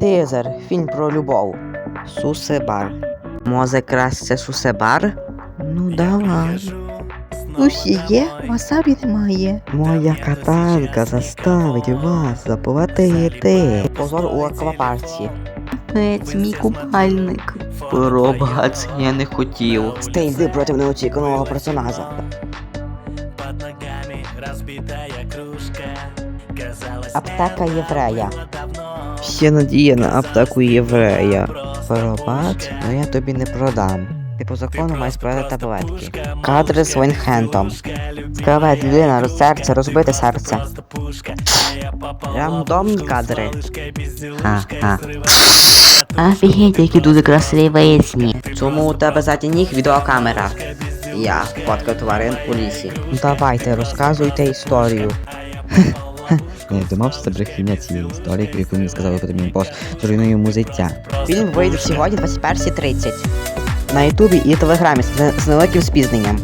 Тизер, фільм про любов. Сусебар. Може краще сусебар? Ну давай. Суші є, васабі немає. Моя катанка заставить вас заплатити. Позор у аквапарці. Пець, мій купальник. Пробач, я не хотів. Стейди проти неочікуваного персонажа. Аптека єврея. Ще надія на аптеку єврея. Пробач, но я тобі не продам. Ти по закону маєш продати таблетки. Кадри з Вайнхентом. Скравець, людина, серце, розбите серце. Рандомні кадри. Ха-ха. Офігеть, які дуже красивесні. Чому у тебе ззаді ніг відеокамера? Я фоткав тварин у лісі. Ну давайте, розказуйте історію. Я думав, що це брехня цієї історії, про яку мені сказали мій бос, зруйнує йому життя. Фільм вийде сьогодні 21.30. На Ютубі і Телеграмі з невеликим спізненням.